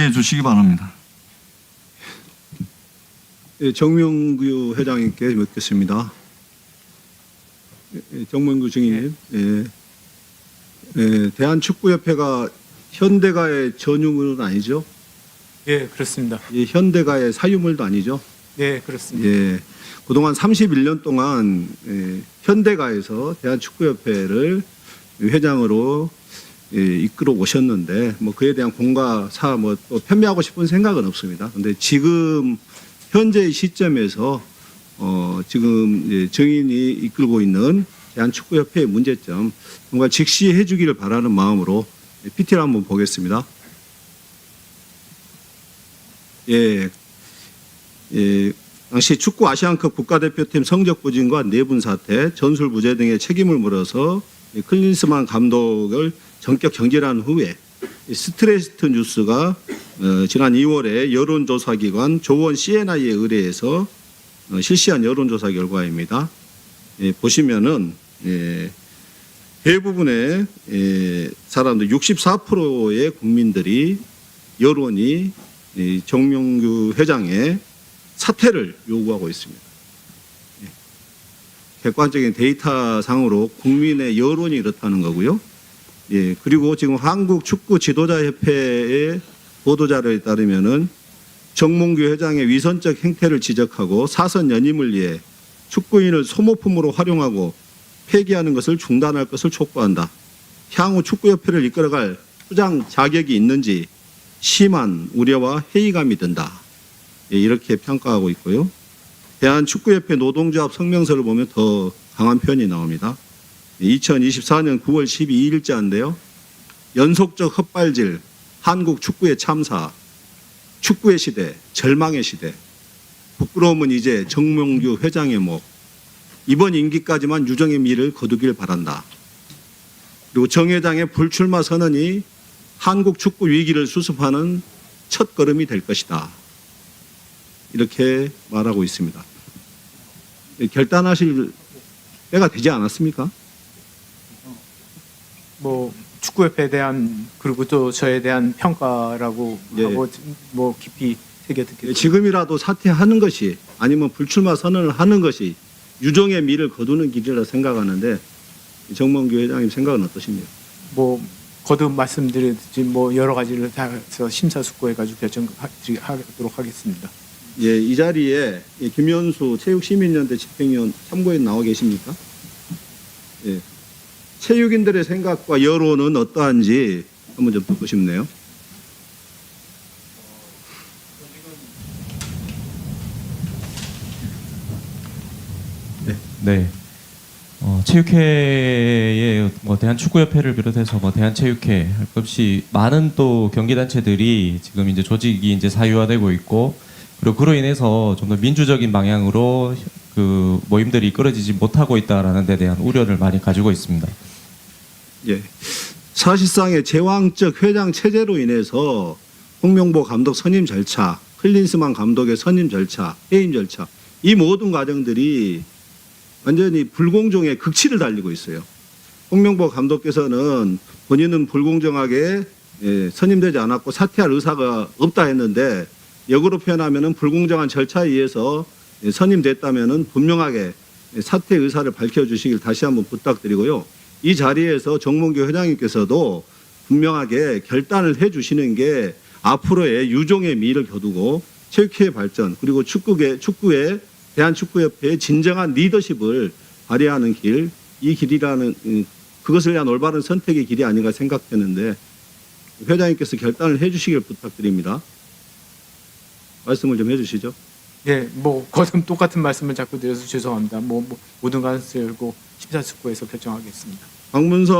해 주시기 바랍니다. 예, 정명규 회장님께 묻겠습니다. 예, 예, 정명규 증인님, 예, 예, 대한축구협회가 현대가의 전유물은 아니죠? 예, 그렇습니다. 예, 현대가의 사유물도 아니죠? 예, 그렇습니다. 예, 그동안 31년 동안 예, 현대가에서 대한축구협회를 회장으로 예, 이끌어 오셨는데 뭐 그에 대한 공과 사뭐또 편매하고 싶은 생각은 없습니다. 근데 지금 현재의 시점에서 어 지금 정인이 이끌고 있는 대한축구협회의 문제점 정말 직시 해 주기를 바라는 마음으로 PT를 한번 보겠습니다. 예, 예, 당시 축구 아시안컵 국가대표팀 성적 부진과 내분 사태, 전술 부재 등의 책임을 물어서 이 클린스만 감독을 전격 경질한 후에 이 스트레스트 뉴스가 어, 지난 2월에 여론조사기관 조원 CNI에 의뢰해서 어, 실시한 여론조사 결과입니다. 예, 보시면은 예, 대부분의 예, 사람들 64%의 국민들이 여론이 이 정명규 회장의 사퇴를 요구하고 있습니다. 예. 객관적인 데이터상으로 국민의 여론이 이렇다는 거고요. 예, 그리고 지금 한국 축구 지도자 협회의 보도 자료에 따르면은 정몽규 회장의 위선적 행태를 지적하고 사선 연임을 위해 축구인을 소모품으로 활용하고 폐기하는 것을 중단할 것을 촉구한다. 향후 축구협회를 이끌어갈 수장 자격이 있는지 심한 우려와 회의감이 든다. 예, 이렇게 평가하고 있고요. 대한축구협회 노동조합 성명서를 보면 더 강한 표현이 나옵니다. 2024년 9월 12일자인데요. 연속적 헛발질, 한국 축구의 참사, 축구의 시대, 절망의 시대, 부끄러움은 이제 정명규 회장의 목, 이번 임기까지만 유정의 미를 거두길 바란다. 그리고 정 회장의 불출마 선언이 한국 축구 위기를 수습하는 첫 걸음이 될 것이다. 이렇게 말하고 있습니다. 결단하실 때가 되지 않았습니까? 뭐 축구협회에 대한 그리고 또 저에 대한 평가라고 예. 하고 뭐 깊이 새겨 듣겠습니다. 지금이라도 사퇴하는 것이 아니면 불출마 선언을 하는 것이 유정의 미를 거두는 길이라 생각하는데 정몽규 회장님 생각은 어떠십니까? 뭐 거듭 말씀드렸듯이 뭐 여러 가지를 다 해서 심사숙고해가지고 결정하도록 하겠습니다. 예, 이 자리에 이 김현수 체육시민연대 집행위원 참고인 나와 계십니까? 예. 체육인들의 생각과 여론은 어떠한지 한번 좀 듣고 싶네요. 네. 어, 체육회의 뭐 대한축구협회를 비롯해서 뭐 대한체육회 할 것 없이 많은 또 경기단체들이 지금 이제 조직이 이제 사유화되고 있고 그리고 그로 인해서 좀 더 민주적인 방향으로 그 모임들이 이끌어지지 못하고 있다라는 데 대한 우려를 많이 가지고 있습니다. 예. 사실상의 제왕적 회장 체제로 인해서 홍명보 감독 선임 절차, 클린스만 감독의 선임 절차, 해임 절차 이 모든 과정들이 완전히 불공정의 극치를 달리고 있어요. 홍명보 감독께서는 본인은 불공정하게 예, 선임되지 않았고 사퇴할 의사가 없다 했는데 역으로 표현하면은 불공정한 절차에 의해서 예, 선임됐다면은 분명하게 사퇴 의사를 밝혀주시길 다시 한번 부탁드리고요. 이 자리에서 정몽규 회장님께서도 분명하게 결단을 해주시는 게 앞으로의 유종의 미를 거두고 체육회의 발전 그리고 축구계 축구의 대한축구협회의 진정한 리더십을 발휘하는 길, 이 길이라는 음, 그것을 위한 올바른 선택의 길이 아닌가 생각되는데 회장님께서 결단을 해주시길 부탁드립니다. 말씀을 좀 해주시죠. 예, 뭐 거듭 똑같은 말씀을 자꾸 드려서 죄송합니다. 뭐, 뭐 모든 것을 열고 심사숙고해서 결정하겠습니다. 박문성